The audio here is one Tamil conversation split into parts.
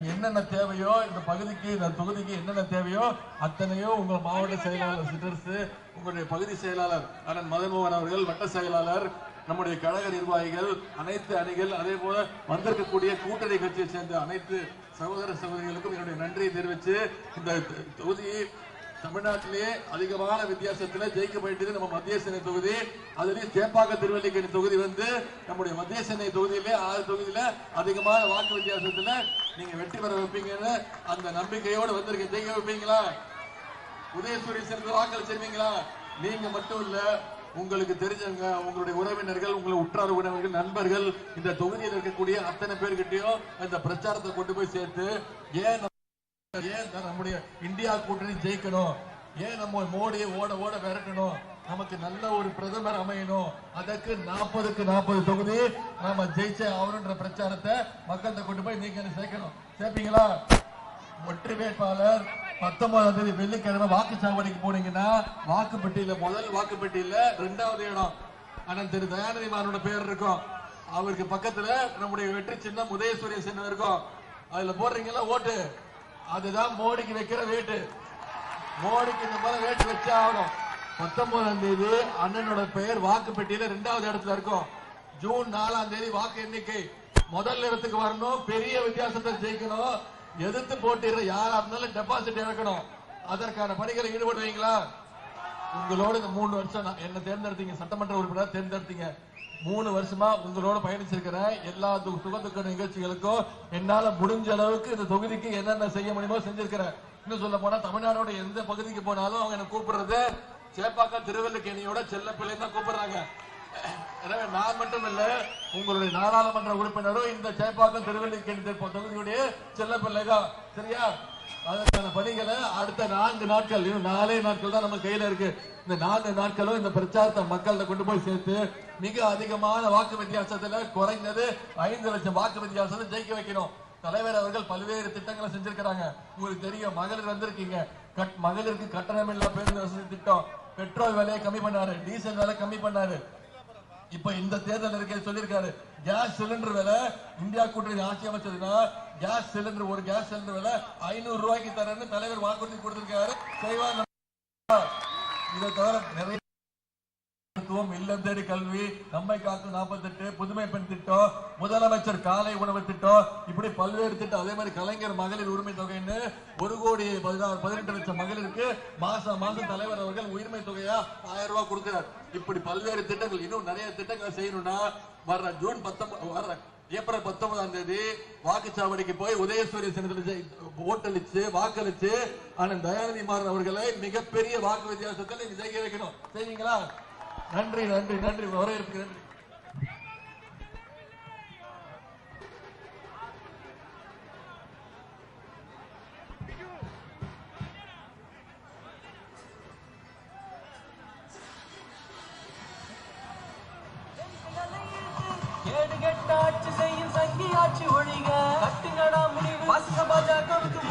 என்னென்ன தேவையோ இந்த பகுதிக்கு இந்த தொகுதிக்கு என்னென்ன தேவையோ அத்தனையோ உங்கள் மாவட்ட செயலாளர் சிட்டர்ஸ் உங்களுடைய பகுதி செயலாளர் அண்ணன் மதன்மோகன் அவர்கள் வட்ட செயலாளர் நம்முடைய கழக நிர்வாகிகள் அனைத்து அணிகள் அதே போல வந்திருக்கக்கூடிய கூட்டணி கட்சியை சேர்ந்த அனைத்து சகோதர சகோதரிகளுக்கும் என்னுடைய நன்றியை தெரிவித்து இந்த தொகுதியை தமிழ்நாட்டிலேயே அதிகமான வித்தியாசத்தில் ஜெயிக்க வேண்டியது நம்ம மத்திய சென்னை தொகுதி. அதுலேயும் சேப்பாக்க திருவல்லிக்கணி தொகுதி வந்து நம்முடைய மத்திய சென்னை தொகுதியிலே ஆறு தொகுதியில அதிகமான வாக்கு வித்தியாசத்தில் நீங்க வெற்றி பெற வைப்பீங்கன்னு அந்த நம்பிக்கையோடு வந்திருக்க ஜெயிக்க வைப்பீங்களா? உதயசூரிய சேர்ந்து வாக்களிச்சிருவீங்களா நீங்க மட்டும் இல்ல உங்களுக்கு தெரிஞ்சவங்க உங்களுடைய உறவினர்கள் உங்களை உற்றார் உறவினர்கள் நண்பர்கள் இந்த தொகுதியில் இருக்கக்கூடிய அத்தனை பேர்கிட்டயும் இந்த பிரச்சாரத்தை கொண்டு போய் சேர்த்து ஏன் ஏன் நம்முடைய இந்தியா கூட்டணி ஜெயிக்கணும்? ஏன் நம்ம மோடியை ஓட ஓட விரட்டணும்? நமக்கு நல்ல ஒரு பிரதமர் அமையணும். அதற்கு நாற்பதுக்கு நாற்பது தொகுதி நாம ஜெயிச்சே ஆகணும்ன்ற பிரச்சாரத்தை மக்கள்கிட்ட கொண்டு போய் நீங்க என்ன சேர்க்கணும்? சேர்ப்பீங்களா? ஒற்றை வேட்பாளர் பத்தொன்பதாம் தேதி வெள்ளிக்கிழமை வாக்குச்சாவடிக்கு போனீங்கன்னா வாக்குப்பட்டியில முதல் வாக்குப்பட்டியில ரெண்டாவது இடம். ஆனால் திரு தயாநிதி மாறனோட பேர் இருக்கும். அவருக்கு பக்கத்துல நம்முடைய வெற்றி சின்னம் உதயசூரிய சின்னம் இருக்கும். அதுல போடுறீங்களா? ஓட்டு. அதுதான் மோடிக்கு வைக்கிற வேட்டு மோடிக்கு இந்த மாதிரி வேட்டு வச்சே ஆகணும். பத்தொன்பதாம் தேதி அண்ணனோட பெயர் வாக்கு பெட்டியில ரெண்டாவது இடத்துல இருக்கும். ஜூன் நாலாம் தேதி வாக்கு எண்ணிக்கை. முதல் இடத்துக்கு வரணும். பெரிய வித்தியாசத்தை ஜெயிக்கணும். எதிர்த்து போட்டிடுற யாரா இருந்தாலும் டெபாசிட் இறக்கணும். அதற்கான பணிகளை ஈடுபடுவீங்களா? உங்களோட இந்த மூணு வருஷம் நான் என்ன தேர்ந்தெடுத்தீங்க? சட்டமன்ற உறுப்பினர் தேர்ந்தெடுத்தீங்க? மூணு வருஷமா உங்களோட பயணிச்சிருக்கிறேன் எல்லா து- சுகதுக்க நிகழ்ச்சிகளுக்கும் என்னால முடிஞ்ச அளவுக்கு இந்த தொகுதிக்கு என்னென்ன செய்ய முடியுமோ செஞ்சிருக்கிறேன் இன்னும் சொல்ல போனா தமிழ்நாடோட எந்த பகுதிக்கு போனாலும் அவங்க என்ன கூப்பிடுறது சேப்பாக்கா திருவல்லிக்கேணியோட செல்ல பிள்ளைன்னு தான் கூப்பிடுறாங்க. எனவே நான் மட்டும் இல்ல உங்களுடைய நாடாளுமன்ற உறுப்பினரும் இந்த சேப்பாக்கம் திருவல்லிக்கேணி தொகுதியுடைய செல்ல பிள்ளை தான் சரியா? அதற்கான பணிகளை அடுத்த நான்கு நாட்கள் இன்னும் நாலே நாட்கள் தான் நம்ம கையில இருக்கு. இந்த நான்கு நாட்களும் இந்த பிரச்சாரத்தை மக்கள்கிட்ட கொண்டு போய் சேர்த்து மிக அதிகமான வாக்கு வித்தியாசத்துல குறைந்தது ஐந்து லட்சம் வாக்கு வித்தியாசத்தை ஜெயிக்க வைக்கணும். தலைவர் அவர்கள் பல்வேறு திட்டங்களை செஞ்சிருக்கிறாங்க. உங்களுக்கு தெரியும் மகளிர் வந்திருக்கீங்க. கட்- மகளிருக்கு கட்டணமில்லா பேருந்து வசதி திட்டம். பெட்ரோல் விலையை கம்மி பண்ணாரு டீசல் விலை கம்மி பண்ணாரு. இப்ப இந்த தேர்தல் இருக்க சொல்லியிருக்காரு. கேஸ் சிலிண்டர் விலை இந்தியா கூட்டணி ஆட்சி அமைச்சதுன்னா கேஸ் சிலிண்டர் ஒரு கேஸ் சிலிண்டர் விலை ஐநூறு ரூபாய்க்கு தரேன்னு தலைவர் வாக்குறுதி கொடுத்திருக்காரு. செய்வாங்க. இதை தவிர நிறைய மருத்துவம் இல்லம் தேடி கல்வி நம்மை காக்கும் நாற்பத்தெட்டு புதுமை பெண் திட்டம் முதலமைச்சர் காலை உணவு திட்டம் இப்படி பல்வேறு திட்டம். அதே மாதிரி கலைஞர் மகளிர் உரிமை தொகைன்னு ஒரு கோடி பதினாறு பதினெட்டு லட்சம் மகளிருக்கு. மாசம் மாசம் தலைவர் அவர்கள் உரிமை தொகையா ஆயிரம் ரூபாய் கொடுக்கிறார். இப்படி பல்வேறு திட்டங்கள் இன்னும் நிறைய திட்டங்களை செய்யணும்னா வர்ற ஜூன் பத்தொன்பது வர்ற ஏப்ரல் பத்தொன்பதாம் தேதி வாக்குச்சாவடிக்கு போய் உதயசூரிய சின்னத்தில் ஓட்டளிச்சு வாக்களிச்சு அண்ணன் தயாநிதி மாறன் அவர்களை மிகப்பெரிய வாக்கு வித்தியாசத்தில் நீங்க ஜெயிக்க வைக்கணும். செய்வீங்களா? நன்றி நன்றி நன்றி. வரவேற்புக்கு நன்றி ஆட்சி செய்யும் சங்கி ஆட்சி ஒழிக. கட்டுங்கடா முடிவு. பஸ்ஸ பாஜகவுக்கு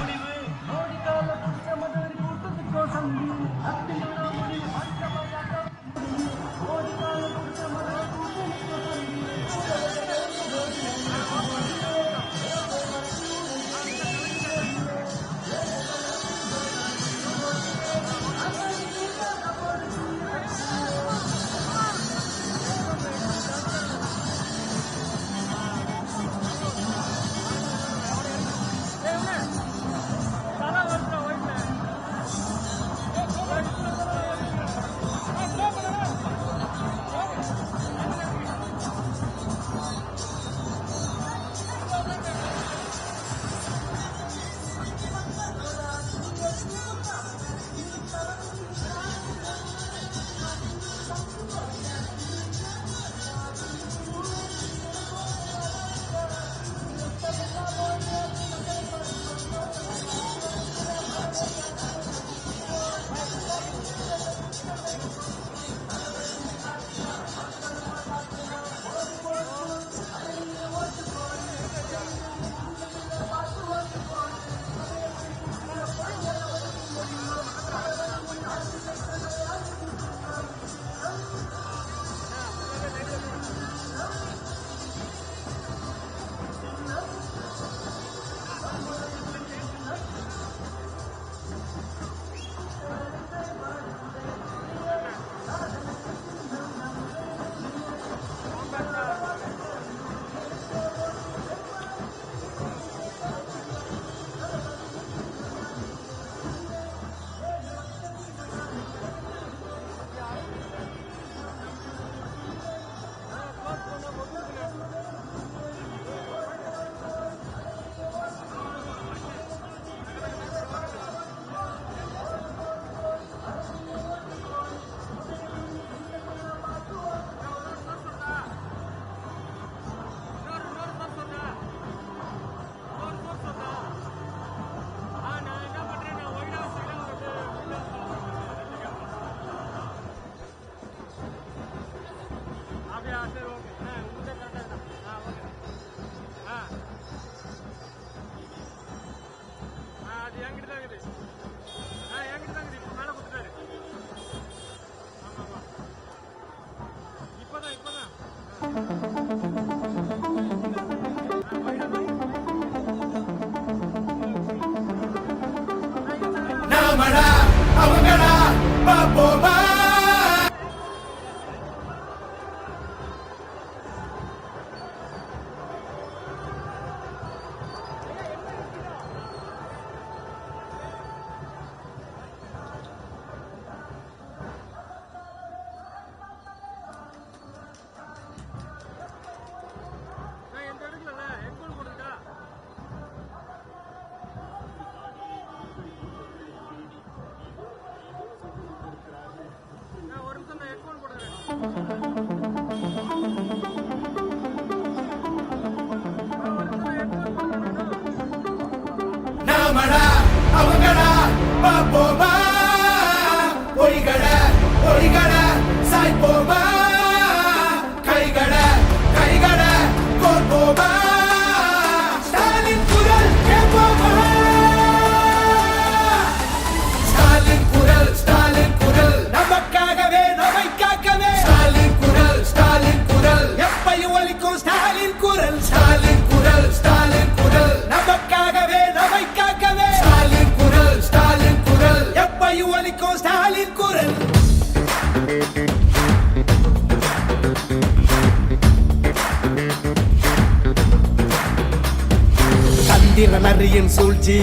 ஆடுகிற நரியின் சூழ்ச்சி.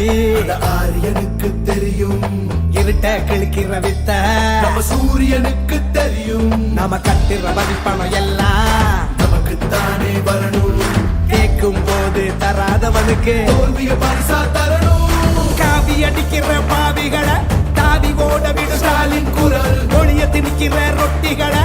ஆரியனுக்கு தெரியும். இருட்ட கிழிக்கிற வித்த. சூரியனுக்கு தெரியும். நம்ம கட்டுற வரிப்பணம் எல்லாம் நமக்கு தானே வரணும். கேட்கும் போது தராதவனுக்கு தோல்விய பரிசா தரணும். காவி அடிக்கிற பாவிகளை தாவி ஓட விடு ஸ்டாலின் குரல். ஒளிய திணிக்கிற ரொட்டிகளை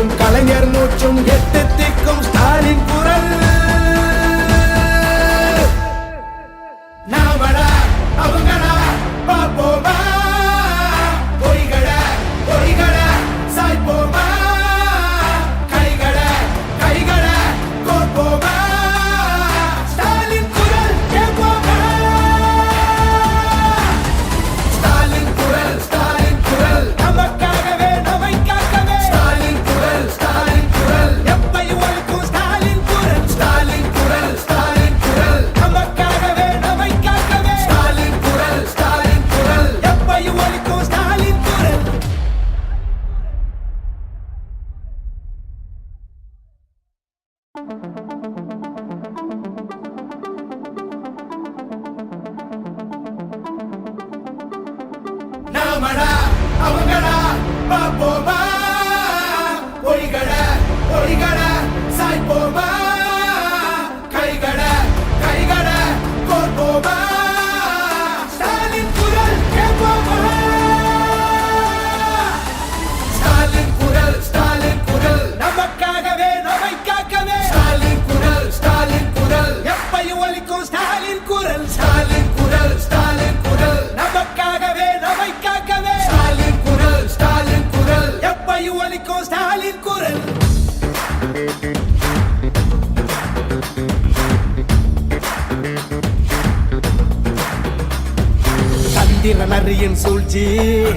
மூச்சும் கலைஞர் மூச்சும் எட்டு ஆயிர நரியின் சூழ்ச்சி.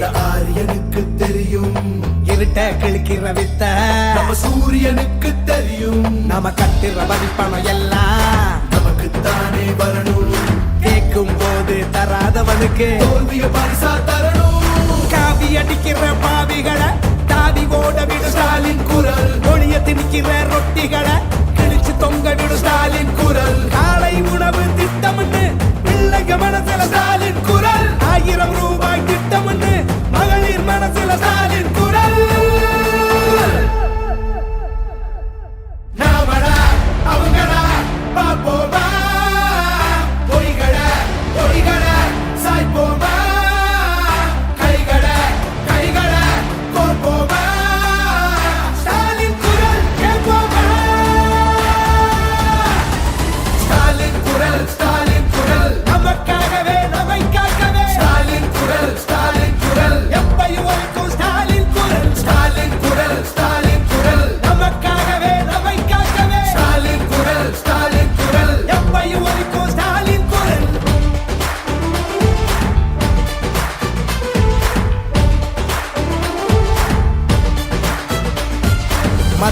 ஆரியனுக்கு தெரியும். இருட்ட கிழக்கிற வித்த. நம்ம சூரியனுக்கு தெரியும். நாம கட்டுற மதிப்பணம் எல்லாம். நமக்கு தானே வரணும். கேட்கும் போது தராதவனுக்கு. தோல்விய பரிசா தரணும். காவி அடிக்கிற பாவிகளை தாவி ஓட விடு ஸ்டாலின் குரல். ஒளிய திணிக்கிற ரொட்டிகளை கிழிச்சு தொங்க விடு ஸ்டாலின் குரல்.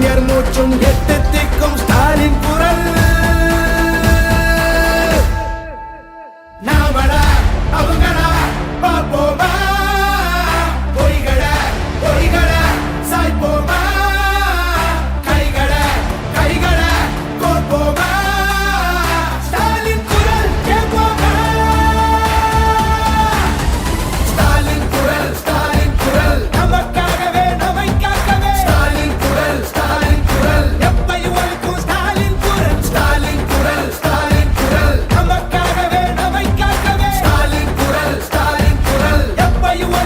பேச்சும் கலைஞர் மூச்சும் எட்டு